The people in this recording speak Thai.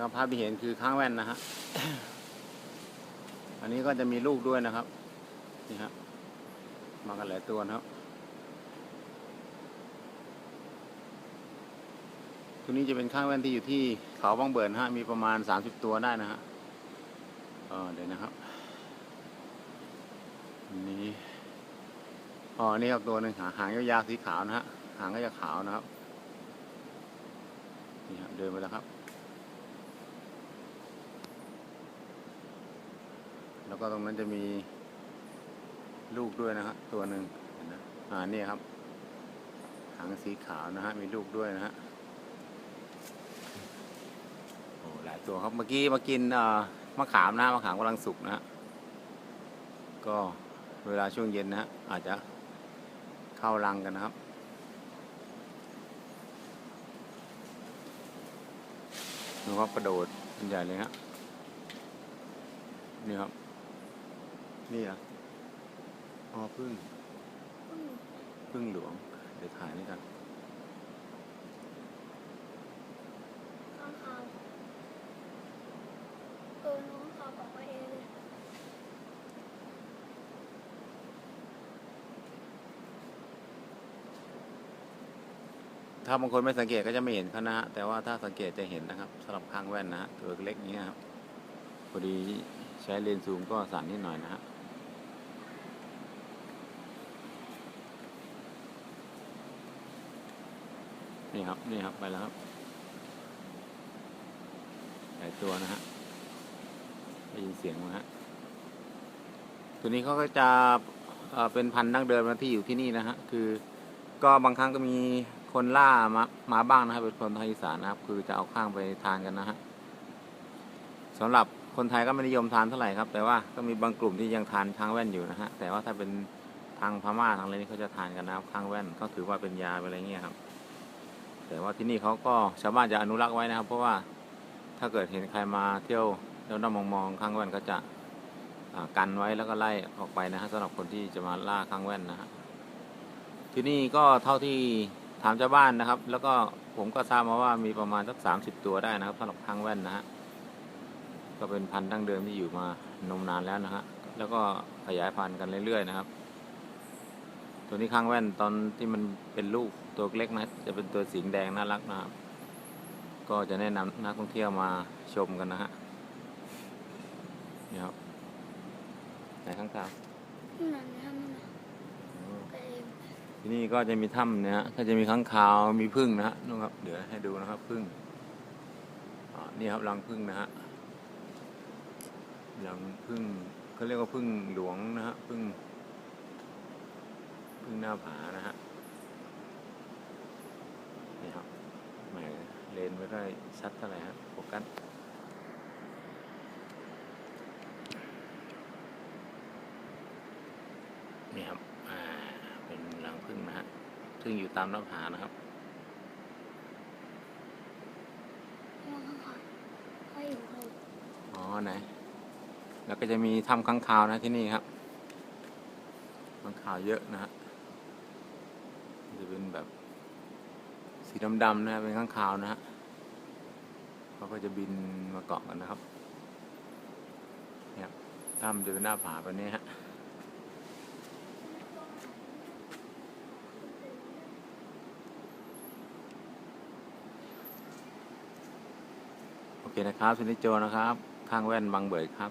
ครับ ภาพที่เห็นคือข้างแว่นนะฮะ อันนี้ก็จะมีลูกด้วยนะครับ นี่ฮะ มากันหลายตัวนะครับ ตัวนี้จะเป็นข้างแว่นที่อยู่ที่เขาบางเบิร์นฮะ มีประมาณสามสิบตัวได้นะฮะเออเดี๋ยวนะครับอันนี้อ๋อ นี่ครับตัวหนึ่งหางหางยาวๆสีขาวนะฮะ หางก็จะขาวนะครับ นี่ฮะเดินไปแล้วครับ แล้วก็ตรงนั้นจะมีลูกด้วยนะฮะตัวหนึ่งนนะอ่านี่ครับ หางสีขาวนะฮะมีลูกด้วยนะฮะโอ้หลายตัวครับเมื่อกี้มากินเอ่อมะขามนะมะขามกำลังสุกนะฮะก็เวลาช่วงเย็นนะฮะอาจจะเข้ารังกันนะครับดูครับกระโดดเป็นใหญ่เลยฮะนี่ครับ นี่อะอ๋อพึ่ง พึ่งหลวง เดี๋ยวถ่ายนี่กันข้างคาวเออน้องคาวบอกว่าเองเลยถ้าบางคนไม่สังเกตก็จะไม่เห็นเขานะฮะแต่ว่าถ้าสังเกตจะเห็นนะครับสำหรับข้างแว่นนะฮะตัวเล็กๆนี้ครับพอดีใช้เลนส์ซูมก็สั่นนิดหน่อยนะฮะ นี่ครับ นี่ครับ ไปแล้วครับหลายตัวนะฮะได้ยินเสียงไหมฮะ ตัวนี้เขาก็จะเเป็นพันธุ์ดั้งเดิมนะที่อยู่ที่นี่นะฮะ คือ ก็บางครั้งก็มีคนล่ามามาบ้างนะครับ เป็นคนไทยอีสานนะครับ คือจะเอาข้างไปทานกันนะฮะสำหรับคนไทยก็ไม่นิยมทานเท่าไหร่ครับ แต่ว่าก็มีบางกลุ่มที่ยังทานข้างแว่นอยู่นะฮะ แต่ว่าถ้าเป็นทางพม่าทางอะไรนี่เขาจะทานกันนะครับข้างแว่นก็ถือว่าเป็นยาเป็นอะไรเงี้ยครับ แต่ว่าที่นี่เขาก็ชาวบ้านจะอนุรักษ์ไว้นะครับ เพราะว่าถ้าเกิดเห็นใครมาเที่ยวแล้วน้ามองๆข้างแว่นก็จะกันไว้แล้วก็ไล่ออกไปนะฮะสำหรับคนที่จะมาล่าข้างแว่นนะฮะที่นี่ก็เท่าที่ถามชาวบ้านนะครับ แล้วก็ผมก็ทราบมาว่ามีประมาณสักสามสิบตัวได้นะครับสำหรับข้างแว่นนะฮะก็เป็นพันธุ์ดั้งเดิมที่อยู่มานมนานแล้วนะฮะแล้วก็ขยายพันธุ์กันเรื่อยๆนะครับ ตัวนี้ข้างแว่นตอนที่มันเป็นลูกตัวเล็กนะ จะเป็นตัวสีแดงน่ารักนะครับ ก็จะแนะนำนักท่องเที่ยวมาชมกันนะฮะนี่ครับไหนข้างคาวนั่นนะนั่นนะก็เองที่นี่ก็จะมีถ้ำเนี่ยฮะก็จะมีข้างคาวมีพึ่งนะฮะนู่นครับ เดี๋ยวให้ดูนะครับพึ่งอ่านี่ครับรังพึ่งนะฮะรังพึ่งเขาเรียกว่าพึ่งหลวงนะฮะพึ่ง พึ่งหน้าผานะฮะนี่ครับแหมเลนไม่ได้ชัดเท่าไหร่ฮะโฟกัสนี่ครับอ่าเป็นรังผึ้งนะฮะซึ่งอยู่ตามหน้าผานะครับอ๋อไหนแล้วก็จะมีถ้ำค้างคาวนะที่นี่ครับค้างคาวเยอะนะฮะ จะเป็นแบบสีดำๆนะฮะเป็นค้างคาวนะฮะเขาก็จะบินมาเกาะกันนะครับเนี่ยครับถ้ำจะเป็นหน้าผาแบบนี้ฮะโอเคนะครับสุนิจโจนะครับ ข้างแว่นบางเบิดครับ